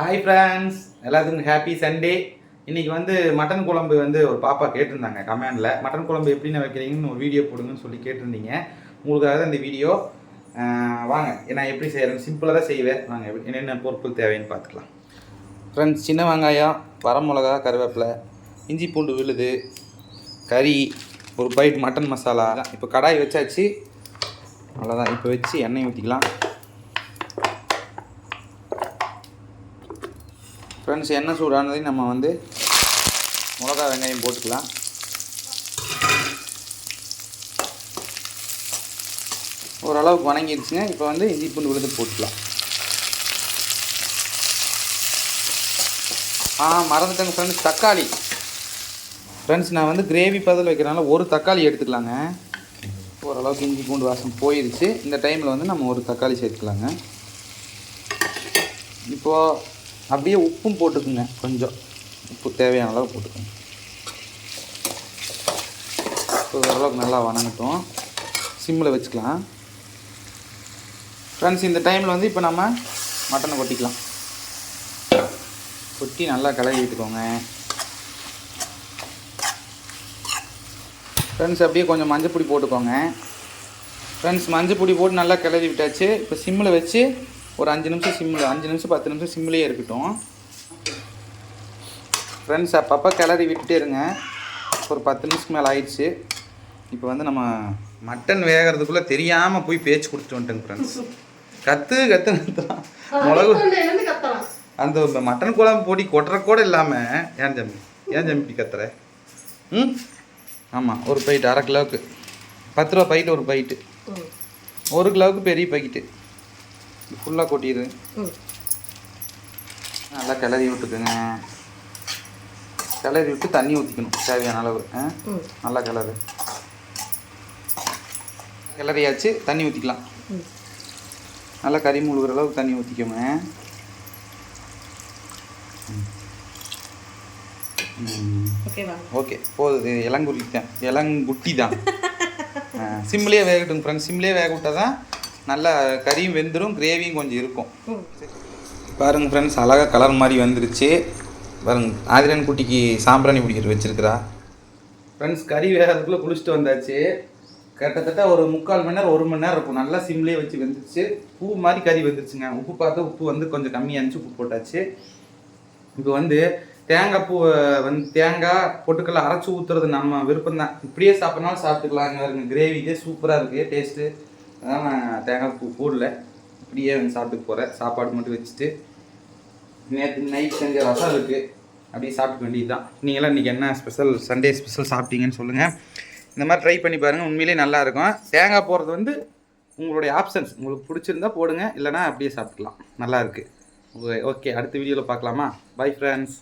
Hi friends எல்லாத்துக்கும் happy Sunday இன்றைக்கி வந்து மட்டன் குழம்பு வந்து ஒரு பாப்பா கேட்டிருந்தாங்க கமெண்டில் மட்டன் குழம்பு எப்படின்னு வைக்கிறீங்கன்னு ஒரு வீடியோ போடுங்கன்னு சொல்லி கேட்டிருந்தீங்க. உங்களுக்காக தான் இந்த வீடியோ வாங்க. நான் எப்படி செய்கிறேன் சிம்பிளாக தான் செய்வேன். வாங்க என்னென்ன பொருட்கள் தேவைன்னு பார்த்துக்கலாம். ஃப்ரெண்ட்ஸ் சின்ன வெங்காயம் வரமிளகா கருவேப்பிலை இஞ்சி பூண்டு விழுது கறி ஒரு பைட் மட்டன் மசாலா இப்போ கடாய் வச்சாச்சு. அவ்வளோதான் இப்போ வச்சு எண்ணெய் ஊற்றிக்கலாம் ஃப்ரெண்ட்ஸ் எண்ணெய் சூடானதையும் நம்ம வந்து மிளகா வெங்காயம் போட்டுக்கலாம். ஓரளவுக்கு வணங்கிடுச்சுங்க. இப்போ வந்து இஞ்சி பூண்டு விழுந்து போட்டுக்கலாம். ஆ மறந்துட்டேங்க ஃப்ரெண்ட்ஸ் தக்காளி. ஃப்ரெண்ட்ஸ் நான் வந்து கிரேவி பதில் வைக்கிறனால ஒரு தக்காளி எடுத்துக்கலாங்க. ஓரளவுக்கு இஞ்சி பூண்டு வாசம் போயிடுச்சு இந்த டைமில் வந்து நம்ம ஒரு தக்காளி சேர்த்துக்கலாங்க. இப்போது அப்படியே உப்பும் போட்டுக்குங்க. கொஞ்சம் உப்பு தேவையான அளவு போட்டுக்கோங்க. இப்போ ஓரளவுக்கு நல்லா வணங்கட்டும். சிம்மில் வச்சுக்கலாம். ஃப்ரெண்ட்ஸ் இந்த டைமில் வந்து இப்போ நம்ம மட்டனை கொட்டிக்கலாம். கொட்டி நல்லா கலகி விட்டுக்கோங்க ஃப்ரெண்ட்ஸ் அப்படியே கொஞ்சம் மஞ்சள் பொடி போட்டுக்கோங்க. ஃப்ரெண்ட்ஸ் மஞ்சள் பொடி போட்டு நல்லா கிளறி விட்டாச்சு. இப்போ சிம்மில் வச்சு ஒரு அஞ்சு நிமிஷம் சிம்மில் அஞ்சு நிமிஷம் பத்து நிமிஷம் சிம்மிலே இருக்கட்டும். ஃப்ரெண்ட்ஸ் அப்பப்போ கிளறி விட்டுட்டே இருங்க. ஒரு பத்து நிமிஷம் மேலே ஆயிடுச்சு. இப்போ வந்து நம்ம மட்டன் வேகிறதுக்குள்ளே தெரியாமல் போய் பேச்சு கொடுத்துட்டு வந்துட்டேங்க ஃப்ரெண்ட்ஸ் கற்று கற்று கத்துறான் மிளகு. கத்தலாம். அந்த மட்டன் குழம்பு பொடி கொட்டுற கூட இல்லாமல் ஏன் ஜம்பி? ஏன் ஜம்பி இப்படி கத்துற? ம்? ஆமாம் ஒரு பைட்டு அரை கிலோவுக்கு. பத்து ரூபா பைட்டு ஒரு பைட்டு ஒரு கிலோவுக்கு பெரிய பாக்கெட்டு ஃபுல்லாக கொட்டிடு நல்லா கிளறி விட்டுக்குங்க. கிளறி விட்டு தண்ணி ஊற்றிக்கணும் தேவையான அளவு? நல்லா கிளறு. கிளறியாச்சு தண்ணி ஊற்றிக்கலாம் நல்லா கறி முழுகிற அளவுக்கு தண்ணி ஊற்றிக்கோங்க ஓகே போதும் இது இளங்குருளி தான் இளங்குட்டி தான் சிம்லேயே வேகட்டும் ஃப்ரெண்ட்ஸ் சிம்லேயே வேக விட்டால் தான் நல்லா கறியும் வெந்துடும் கிரேவியும் கொஞ்சம் இருக்கும். பாருங்க ஃப்ரெண்ட்ஸ் அழகாக கலர் மாதிரி வந்துருச்சு. பாருங்க ஆதிரன் குட்டிக்கு சாம்பிராணி பிடிக்கிற வச்சிருக்கிறா. ஃப்ரெண்ட்ஸ் கறி வேகிறதுக்குள்ளே குளிச்சுட்டு வந்தாச்சு. கிட்டத்தட்ட ஒரு முக்கால் மணி நேரம் ஒரு மணி நேரம் இருக்கும். நல்லா சிம்லேயே வச்சு வெந்துருச்சு. பூ மாதிரி கறி வந்துருச்சுங்க. உப்பு பார்த்து உப்பு வந்து கொஞ்சம் கம்மியாக இருந்துச்சு உப்பு போட்டாச்சு. இப்போ வந்து தேங்காய் பூ வந்து தேங்காய் பொட்டுக்கல்ல அரைச்சி ஊற்றுறது நம்ம விருப்பம் தான் இப்படியே சாப்பிட்றனாலும் சாப்பிட்டுக்கலாம் இங்க பாருங்க. கிரேவிக்கே சூப்பராக இருக்குது டேஸ்ட்டு அதான் நான் தேங்காய் பூ போடல. இப்படியே வந்து சாப்பிட்டு போகிறேன் சாப்பாடு மட்டும் வச்சுட்டு நேற்று நைட் செஞ்ச ரசம் இருக்குது அப்படியே சாப்பிட்டுக்க வேண்டியது தான் நீங்களாம் இன்றைக்கி என்ன ஸ்பெஷல் சண்டே ஸ்பெஷல் சாப்பிட்டீங்கன்னு சொல்லுங்கள் இந்த மாதிரி ட்ரை பண்ணி பாருங்கள் உண்மையிலேயே நல்லாயிருக்கும் தேங்காய் போடுறது வந்து உங்களுடைய ஆப்ஷன்ஸ் உங்களுக்கு பிடிச்சிருந்தா போடுங்க. இல்லைனா அப்படியே சாப்பிட்டுக்கலாம். நல்லாயிருக்கு ஓகே அடுத்த வீடியோவில் பார்க்கலாமா? Bye friends